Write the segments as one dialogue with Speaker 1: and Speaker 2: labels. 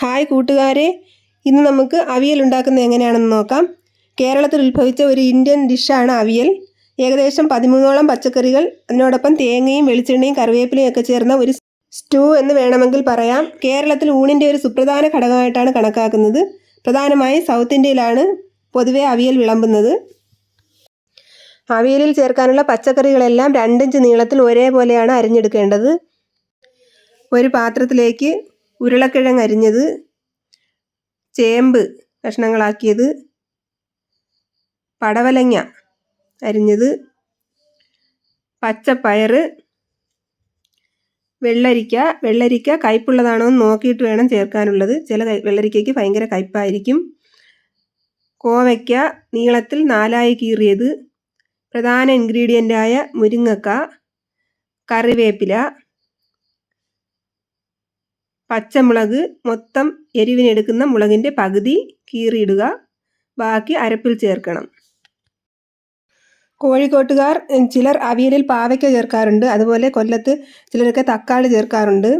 Speaker 1: Hi കൂട്ടുകാരെ. ഇന്ന് നമുക്ക് അവിയൽ ഉണ്ടാക്കുന്നത് എങ്ങനെയാണെന്ന് നോക്കാം. കേരളത്തിൽ ഉത്ഭവിച്ച ഒരു ഇന്ത്യൻ ഡിഷാണ് അവിയൽ. ഏകദേശം പതിമൂന്നോളം പച്ചക്കറികൾ അതിനോടൊപ്പം തേങ്ങയും വെളിച്ചെണ്ണയും കറിവേപ്പിലയും ഒക്കെ ചേർന്ന ഒരു സ്റ്റൂ എന്ന് വേണമെങ്കിൽ പറയാം. കേരളത്തിൽ ഊണിന്റെ ഒരു സുപ്രധാന ഘടകമായിട്ടാണ് കണക്കാക്കുന്നത്. പ്രധാനമായും സൗത്ത് ഇന്ത്യയിലാണ് പൊതുവെ അവിയൽ വിളമ്പുന്നത്. അവിയലിൽ ചേർക്കാനുള്ള പച്ചക്കറികളെല്ലാം രണ്ടിഞ്ച് നീളത്തിൽ ഒരേപോലെയാണ് അരിഞ്ഞെടുക്കേണ്ടത്. ഒരു പാത്രത്തിലേക്ക് ഉരുളക്കിഴങ്ങ് അരിഞ്ഞത് ചേമ്പ് കഷ്ണങ്ങളാക്കിയത് പടവലങ്ങ അരിഞ്ഞത് പച്ചപ്പയർ വെള്ളരിക്ക വെള്ളരിക്ക കയ്പുള്ളതാണോ എന്ന് നോക്കിയിട്ട് വേണം ചേർക്കാനുള്ളത്. ചില വെള്ളരിക്കയ്ക്ക് ഭയങ്കര കയ്പായിരിക്കും. കോവയ്ക്ക നീളത്തിൽ നാലായി കീറിയത് പ്രധാന ഇൻഗ്രീഡിയന്റായ മുരിങ്ങക്ക കറിവേപ്പില പച്ചമുളക് മൊത്തം എരിവിനെടുക്കുന്ന മുളകിന്റെ പകുതി കീറിയിടുക. ബാക്കി അരപ്പിൽ ചേർക്കണം. കോഴിക്കോട്ടുകാർ ചിലർ അവിയലിൽ പാവയ്ക്ക ചേർക്കാറുണ്ട്. അതുപോലെ കൊല്ലത്ത് ചിലരൊക്കെ തക്കാളി ചേർക്കാറുണ്ട്.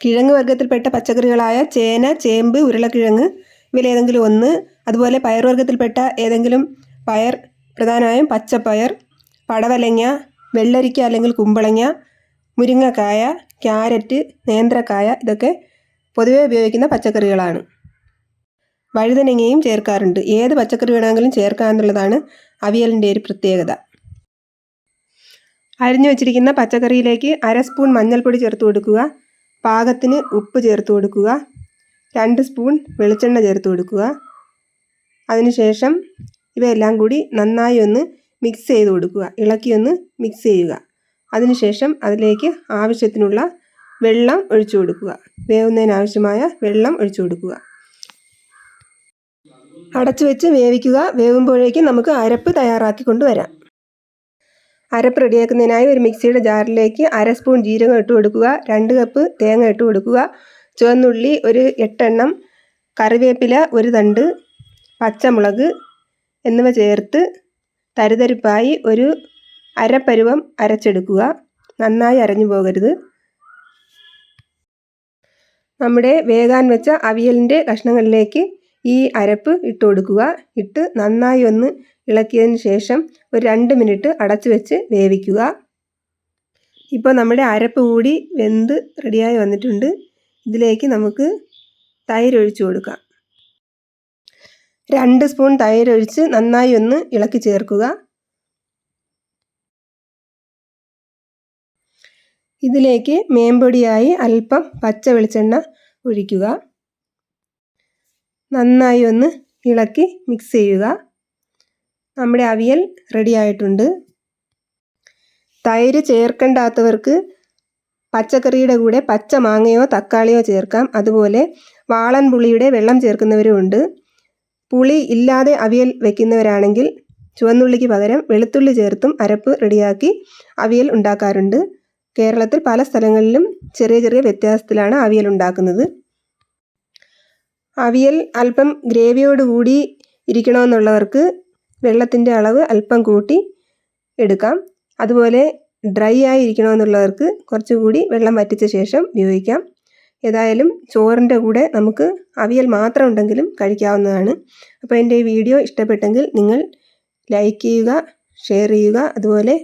Speaker 1: കിഴങ്ങ് വർഗത്തിൽപ്പെട്ട പച്ചക്കറികളായ ചേന ചേമ്പ് ഉരുളക്കിഴങ്ങ് ഇവയിലേതെങ്കിലും ഒന്ന്. അതുപോലെ പയർവർഗത്തിൽപ്പെട്ട ഏതെങ്കിലും പയർ പ്രധാനമായും പച്ചപ്പയർ പടവലങ്ങ വെള്ളരിക്ക അല്ലെങ്കിൽ കുമ്പളങ്ങ മുരിങ്ങക്കായ ക്യാരറ്റ് നേന്ത്രക്കായ ഇതൊക്കെ പൊതുവേ ഉപയോഗിക്കുന്ന പച്ചക്കറികളാണ്. വഴുതനങ്ങയും ചേർക്കാറുണ്ട്. ഏത് പച്ചക്കറി വേണമെങ്കിലും ചേർക്കാമെന്നുള്ളതാണ് അവിയലിന്റെ ഒരു പ്രത്യേകത. അരിഞ്ഞു വച്ചിരിക്കുന്ന പച്ചക്കറിയിലേക്ക് അര സ്പൂൺ മഞ്ഞൾപ്പൊടി ചേർത്ത് കൊടുക്കുക. പാകത്തിന് ഉപ്പ് ചേർത്ത് കൊടുക്കുക. രണ്ട് സ്പൂൺ വെളിച്ചെണ്ണ ചേർത്ത് കൊടുക്കുക. അതിനുശേഷം ഇവയെല്ലാം കൂടി നന്നായി ഒന്ന് മിക്സ് ചെയ്ത് കൊടുക്കുക. ഇളക്കി ഒന്ന് മിക്സ് ചെയ്യുക. അതിനുശേഷം അതിലേക്ക് ആവശ്യത്തിനുള്ള വെള്ളം ഒഴിച്ചു കൊടുക്കുക. വേവുന്നതിനാവശ്യമായ വെള്ളം ഒഴിച്ചു കൊടുക്കുക. അടച്ചു വെച്ച് വേവിക്കുക. വേവുമ്പോഴേക്കും നമുക്ക് അരപ്പ് തയ്യാറാക്കി കൊണ്ടുവരാം അരപ്പ് റെഡിയാക്കുന്നതിനായി ഒരു മിക്സിയുടെ ജാറിലേക്ക് അര സ്പൂൺ ജീരകം ഇട്ട് കൊടുക്കുക. രണ്ട് കപ്പ് തേങ്ങ ഇട്ട് കൊടുക്കുക. ചുവന്നുള്ളി ഒരു എട്ടെണ്ണം കറിവേപ്പില ഒരു തണ്ട് പച്ചമുളക് എന്നിവ ചേർത്ത് തരിതരിപ്പായി ഒരു അരപ്പരുവം അരച്ചെടുക്കുക. നന്നായി അരഞ്ഞു പോകരുത്. നമ്മുടെ വേകാൻ വെച്ച അവിയലിന്റെ കഷ്ണങ്ങളിലേക്ക് ഈ അരപ്പ് ഇട്ട് കൊടുക്കുക. ഇട്ട് നന്നായി ഒന്ന് ഇളക്കിയതിന് ശേഷം ഒരു രണ്ട് മിനിറ്റ് അടച്ചു വെച്ച് വേവിക്കുക. ഇപ്പോൾ നമ്മുടെ അരപ്പ് കൂടി വെന്ത് റെഡിയായി വന്നിട്ടുണ്ട്. ഇതിലേക്ക് നമുക്ക് തൈര് കൊടുക്കാം. രണ്ട് സ്പൂൺ തൈര് ഒഴിച്ച് നന്നായി ഒന്ന് ഇളക്കി ചേർക്കുക. ഇതിലേക്ക് മേമ്പൊടിയായി അല്പം പച്ച വെളിച്ചെണ്ണ ഒഴിക്കുക. നന്നായി ഒന്ന് ഇളക്കി മിക്സ് ചെയ്യുക. നമ്മുടെ അവിയൽ റെഡി ആയിട്ടുണ്ട്. തൈര് ചേർക്കേണ്ടാത്തവർക്ക് പച്ചക്കറിയുടെ കൂടെ പച്ച മാങ്ങയോ തക്കാളിയോ ചേർക്കാം. അതുപോലെ വാളൻ പുളിയുടെ വെള്ളം ചേർക്കുന്നവരുമുണ്ട് പുളി ഇല്ലാതെ അവിയൽ വെക്കുന്നവരാണെങ്കിൽ ചുവന്നുള്ളിക്ക് പകരം വെളുത്തുള്ളി ചേർത്തും അരപ്പ് റെഡിയാക്കി അവിയൽ ഉണ്ടാക്കാറുണ്ട്. കേരളത്തിൽ പല സ്ഥലങ്ങളിലും ചെറിയ ചെറിയ വ്യത്യാസത്തിലാണ് അവിയൽ ഉണ്ടാക്കുന്നത്. അവിയൽ അല്പം ഗ്രേവിയോട് കൂടി ഇരിക്കണമെന്നുള്ളവർക്ക് വെള്ളത്തിന്റെ അളവ് അല്പം കൂട്ടി എടുക്കാം. അതുപോലെ ഡ്രൈ ആയി ഇരിക്കണമെന്നുള്ളവർക്ക് കുറച്ചുകൂടി വെള്ളം വറ്റിച്ച ശേഷം ഉപയോഗിക്കാം. ഏതായാലും ചോറിന്റെ കൂടെ നമുക്ക് അവിയൽ മാത്രം ഉണ്ടെങ്കിലും കഴിക്കാവുന്നതാണ്. അപ്പോൾ എന്റെ ഈ വീഡിയോ ഇഷ്ടപ്പെട്ടെങ്കിൽ നിങ്ങൾ ലൈക്ക് ചെയ്യുക ഷെയർ ചെയ്യുക അതുപോലെ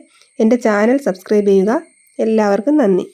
Speaker 1: എന്റെ ചാനൽ സബ്സ്ക്രൈബ് ചെയ്യുക. എല്ലാവർക്കും നന്ദി.